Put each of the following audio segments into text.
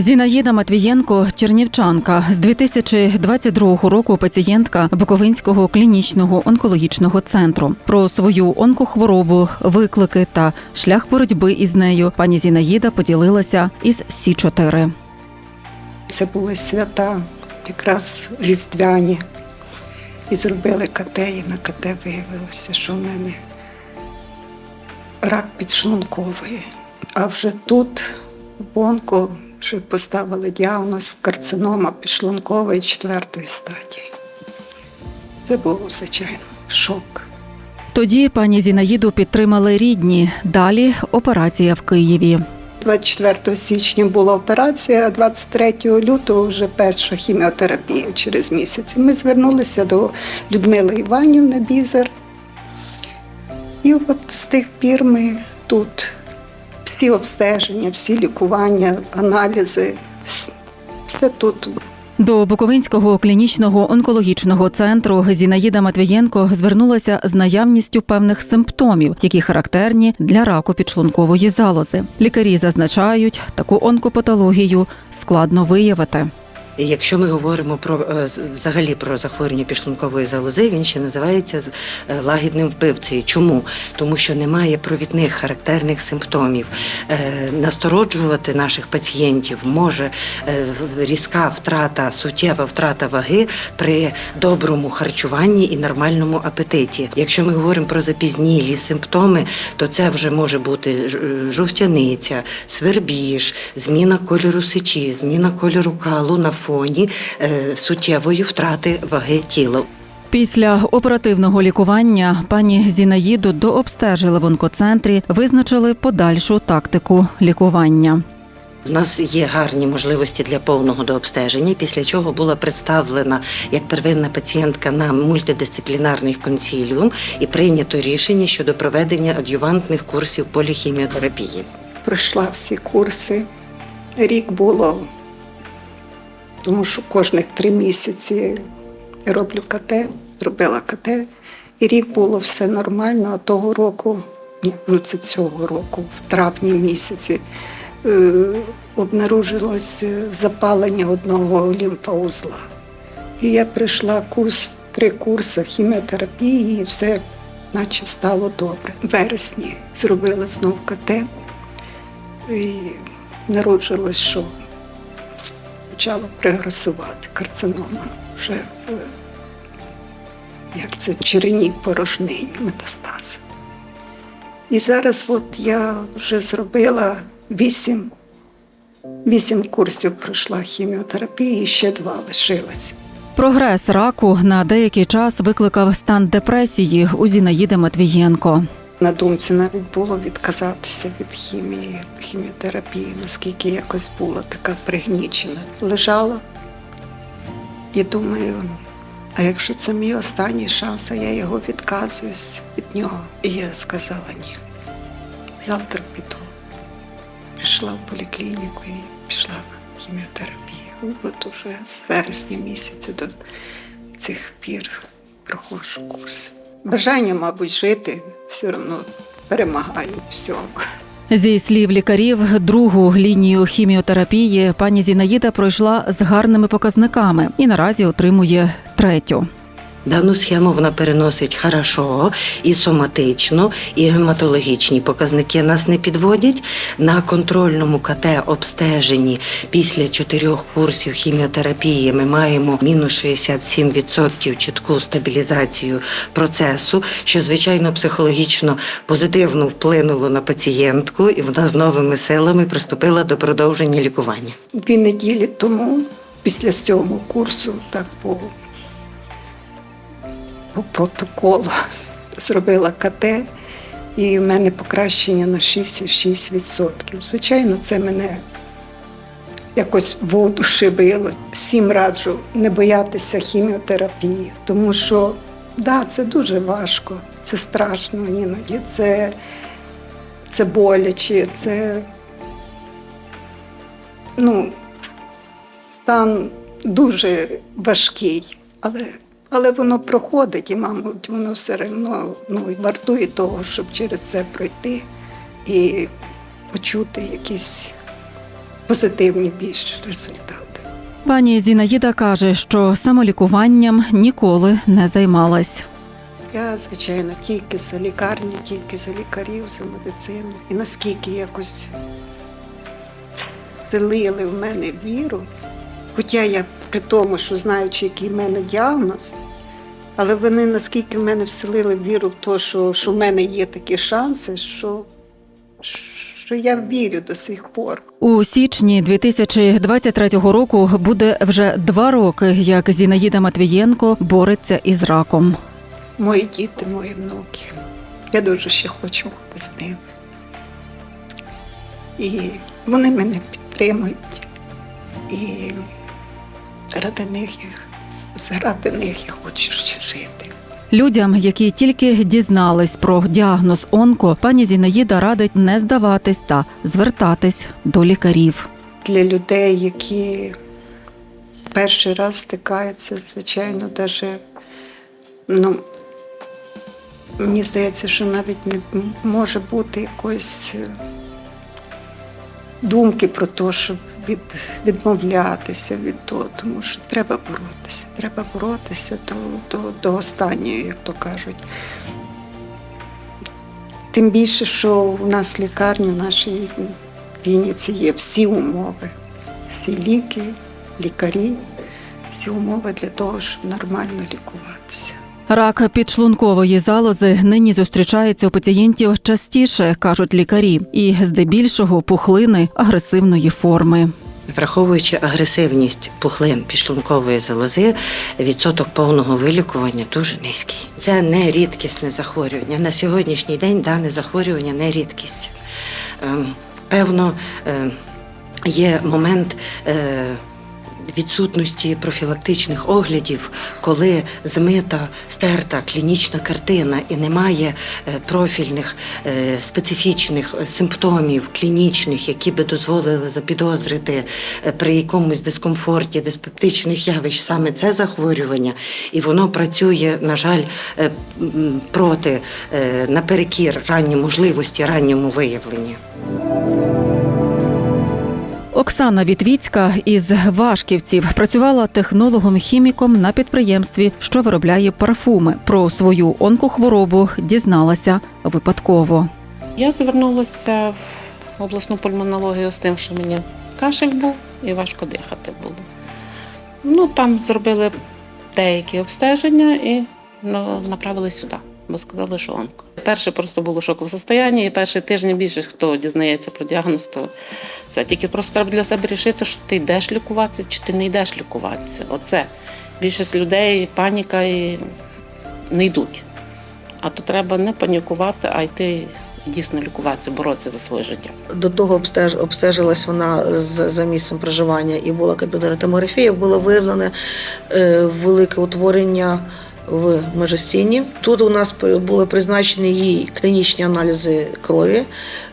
Зінаїда Матвієнко, чернівчанка, з 2022 року пацієнтка Буковинського клінічного онкологічного центру. Про свою онкохворобу, виклики та шлях боротьби із нею пані Зінаїда поділилася із Сі 4 Це були свята, якраз різдвяні. І зробили КТ, і на КТ виявилося, що в мене рак підшлункової. А вже тут, онко, вже поставили діагноз карцинома підшлункової четвертої стадії. Це був, звичайно, шок. Тоді пані Зінаїду підтримали рідні. Далі операція в Києві. 24 січня була операція, а 23 лютого вже перша хіміотерапія через місяць. І Ми звернулися до Людмили Іванівни Бізер. І от з тих пір ми тут всі обстеження, всі лікування, аналізи, все тут. До Буковинського клінічного онкологічного центру Зінаїда Матвієнко звернулася з наявністю певних симптомів, які характерні для раку підшлункової залози. Лікарі зазначають, таку онкопатологію складно виявити. Якщо ми говоримо про е, взагалі про захворювання підшлункової залози, він ще називається е, лагідним вбивцею. Чому? Тому що немає провідних характерних симптомів. Е, Настороджувати наших пацієнтів може різка втрата, суттєва втрата ваги при доброму харчуванні і нормальному апетиті. Якщо ми говоримо про запізнілі симптоми, то це вже може бути жовтяниця, свербіж, зміна кольору сечі, зміна кольору калу на фоні е, суттєвої втрати ваги тіла. Після оперативного лікування пані Зінаїду дообстежили в онкоцентрі, визначили подальшу тактику лікування. У нас є гарні можливості для повного дообстеження, після чого була представлена як первинна пацієнтка на мультидисциплінарний консіліум і прийнято рішення щодо проведення адювантних курсів поліхіміотерапії. Пройшла всі курси. Рік було, тому що кожних три місяці роблю КТ, робила КТ, і рік було все нормально, а того року, ну це цього року, в травні місяці, е, обнаружилось запалення одного лімфоузла. І я прийшла курс, три курси хіміотерапії, і все наче стало добре. В вересні зробила знов КТ. І народжилось, що почало прогресувати карцинома вже в, як це, в порожнині метастази. І зараз от я вже зробила вісім, вісім курсів пройшла хіміотерапії, ще два лишилось. Прогрес раку на деякий час викликав стан депресії у Зінаїди Матвієнко. На думці навіть було відказатися від хімії, хіміотерапії, наскільки якось була така пригнічена. Лежала і думаю, а якщо це мій останній шанс, а я його відказуюсь від нього. І я сказала ні. Завтра піду. Прийшла в поліклініку і пішла на хіміотерапію. От уже з вересня місяця до цих пір проходжу курс. Бажання, мабуть, жити все одно перемагає всього. Зі слів лікарів, другу лінію хіміотерапії пані Зінаїда пройшла з гарними показниками і наразі отримує третю. Дану схему вона переносить хорошо і соматично, і гематологічні показники нас не підводять. На контрольному КТ обстеженні після чотирьох курсів хіміотерапії ми маємо мінус 67% чітку стабілізацію процесу, що звичайно психологічно позитивно вплинуло на пацієнтку, і вона з новими силами приступила до продовження лікування. Дві неділі тому, після сьомого курсу, так по, по протоколу зробила КТ, і в мене покращення на 6,6%. Звичайно, це мене якось воодушевило. Всім раджу не боятися хіміотерапії, тому що да, це дуже важко, це страшно іноді, це, це боляче, це ну, стан дуже важкий, але, але воно проходить, і, мабуть, воно все одно ну, вартує того, щоб через це пройти і почути якісь позитивні більш результати. Пані Зінаїда каже, що самолікуванням ніколи не займалась. Я, звичайно, тільки за лікарню, тільки за лікарів, за медицину. І наскільки якось вселили в мене віру, хоча я при тому, що знаючи, який в мене діагноз, але вони наскільки в мене вселили віру в те, що, що в мене є такі шанси, що, що я вірю до сих пор. У січні 2023 року буде вже два роки, як Зінаїда Матвієнко бореться із раком. Мої діти, мої внуки. Я дуже ще хочу бути з ними. І вони мене підтримують. І ради них заради них я хочу ще жити. Людям, які тільки дізнались про діагноз онко, пані Зінаїда радить не здаватись та звертатись до лікарів. Для людей, які перший раз стикаються, звичайно, даже, ну, мені здається, що навіть не може бути якоїсь думки про те, щоб від, відмовлятися від того, тому що треба боротися. Треба боротися до, до, до останнього, як то кажуть. Тим більше, що в нас лікарні, в нашій клініці є всі умови, всі ліки, лікарі, всі умови для того, щоб нормально лікуватися. Рак підшлункової залози нині зустрічається у пацієнтів частіше, кажуть лікарі, і здебільшого пухлини агресивної форми. Враховуючи агресивність пухлин підшлункової залози, відсоток повного вилікування дуже низький. Це не рідкісне захворювання. На сьогоднішній день дане захворювання не рідкість. Ем, Певно, е, є момент. Відсутності профілактичних оглядів, коли змита стерта клінічна картина і немає е, профільних е, специфічних е, симптомів клінічних, які би дозволили запідозрити при якомусь дискомфорті диспептичних явищ саме це захворювання, і воно працює, на жаль, проти наперекір ранньої можливості ранньому виявленні. Оксана Вітвіцька із Вашківців працювала технологом-хіміком на підприємстві, що виробляє парфуми. Про свою онкохворобу дізналася випадково. Я звернулася в обласну пульмонологію з тим, що мені кашель був і важко дихати було. Ну, там зробили деякі обстеження і направили сюди, бо сказали, що онко. Перше просто було шокове состояння, і перший тиждень більше хто дізнається про діагноз, то це тільки просто треба для себе рішити, що ти йдеш лікуватися чи ти не йдеш лікуватися. Оце більшість людей, паніка і не йдуть. А то треба не панікувати, а йти дійсно лікуватися, боротися за своє життя. До того обстеж, обстежилась вона з- за місцем проживання і була комп'ютерна томографія, було виявлене е, велике утворення в межостіні. Тут у нас були призначені їй клінічні аналізи крові,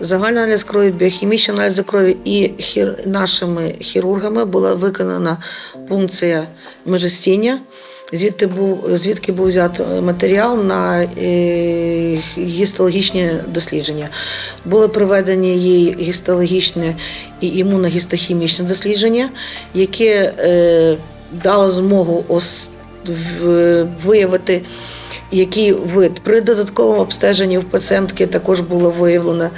загальний аналіз крові, біохімічні аналізи крові, і хір, нашими хірургами була виконана пункція межостіння. Звідти був звідки був взят матеріал на е, гістологічні дослідження. Були проведені їй гістологічне і імуногістохімічне дослідження, яке дало змогу виявити. Який вид при додатковому обстеженні в пацієнтки також було виявлено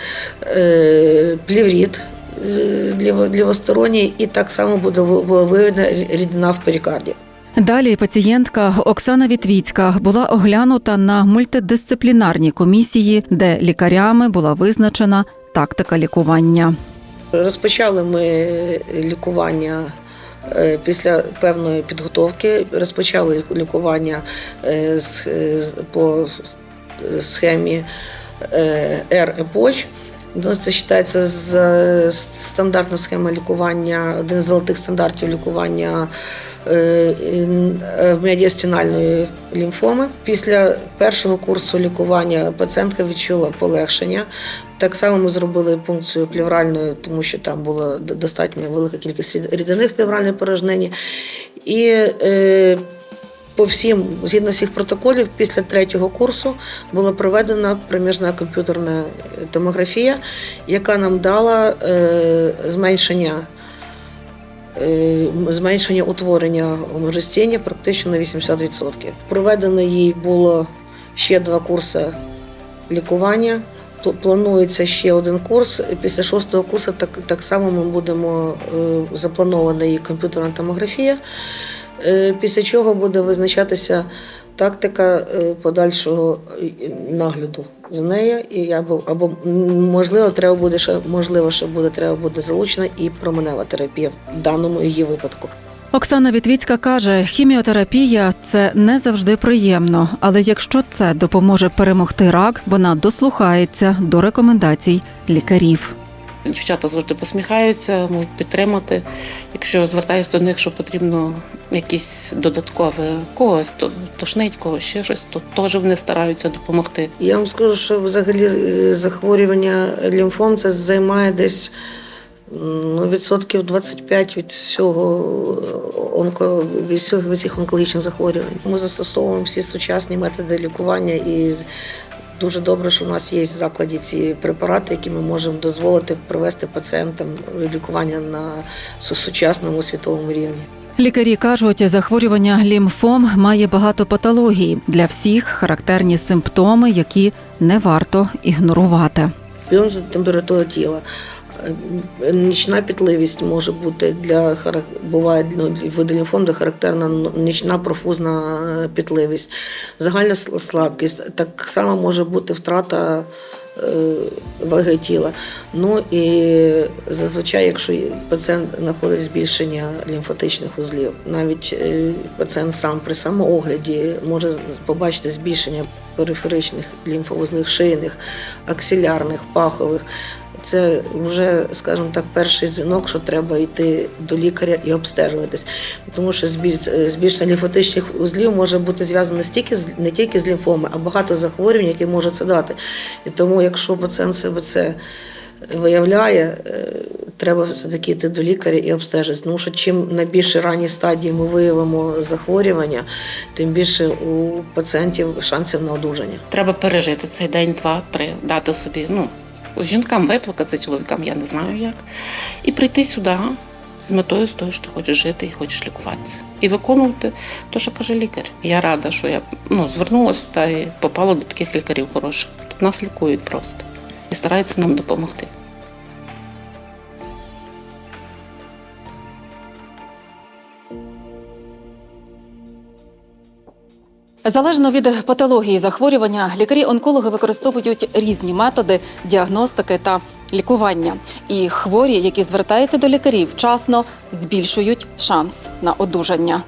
е, плівріт е, лівосторонній, і так само була виявлена рідина в перикарді. Далі пацієнтка Оксана Вітвіцька була оглянута на мультидисциплінарній комісії, де лікарями була визначена тактика лікування. Розпочали ми лікування е, після певної підготовки. Розпочали лікування е, з- по схемі R-Epoch. Ну, Це вважається стандартна схема лікування, один з золотих стандартів лікування е, е, медіастінальної лімфоми. Після першого курсу лікування пацієнтка відчула полегшення. Так само ми зробили пункцію плевральної, тому що там була достатньо велика кількість рід- рідини в порожнині. І е, по всім, згідно всіх протоколів, після третього курсу була проведена проміжна комп'ютерна томографія, яка нам дала е, зменшення е, зменшення утворення омеростіння практично на 80%. Проведено їй було ще два курси лікування. Планується ще один курс. Після шостого курсу так, так само ми будемо е, запланована її комп'ютерна томографія, е, після чого буде визначатися тактика е, подальшого е, нагляду за нею. І або, або можливо, треба буде ще можливо, що буде треба буде залучена і променева терапія в даному її випадку. Оксана Вітвіцька каже, хіміотерапія це не завжди приємно, але якщо це допоможе перемогти рак, вона дослухається до рекомендацій лікарів. Дівчата завжди посміхаються, можуть підтримати. Якщо звертаюся до них, що потрібно якісь додаткове когось, то тошнить когось ще щось, то теж вони стараються допомогти. Я вам скажу, що взагалі е, захворювання лімфом це займає десь ну, відсотків 25 від всього е, онко, від всього від всіх онкологічних захворювань. Ми застосовуємо всі сучасні методи лікування і дуже добре, що у нас є в закладі ці препарати, які ми можемо дозволити провести пацієнтам лікування на сучасному світовому рівні. Лікарі кажуть, захворювання лімфом має багато патологій. Для всіх характерні симптоми, які не варто ігнорувати. Температура тіла. Нічна пітливість може бути для буває ну, виду лімфом, характерна ну, нічна профузна е, пітливість, загальна слабкість. Так само може бути втрата е, ваги тіла. Ну і зазвичай, якщо пацієнт знаходить збільшення лімфатичних узлів, навіть е, пацієнт сам при самоогляді може побачити збільшення периферичних лімфовузлів шийних, аксилярних, пахових. Це вже, скажімо так, перший дзвінок, що треба йти до лікаря і обстежуватись. Тому що збільшення лімфатичних узлів може бути зв'язане не тільки з лімфоми, а багато захворювань, які може це дати. І тому, якщо пацієнт себе це виявляє, е, треба все-таки йти до лікаря і обстежитись. Тому що чим на більш ранній стадії ми виявимо захворювання, тим більше у пацієнтів шансів на одужання. Треба пережити цей день, два, три, дати собі. Ну, жінкам виплакати, чоловікам я не знаю як. І прийти сюди з метою з того, що ти хочеш жити і хочеш лікуватися. І виконувати те, що каже лікар. Я рада, що я ну, звернулася туди і попала до таких лікарів хороших. Нас лікують просто і стараються нам допомогти. Залежно від патології захворювання, лікарі-онкологи використовують різні методи діагностики та лікування. І хворі, які звертаються до лікарів, вчасно збільшують шанс на одужання.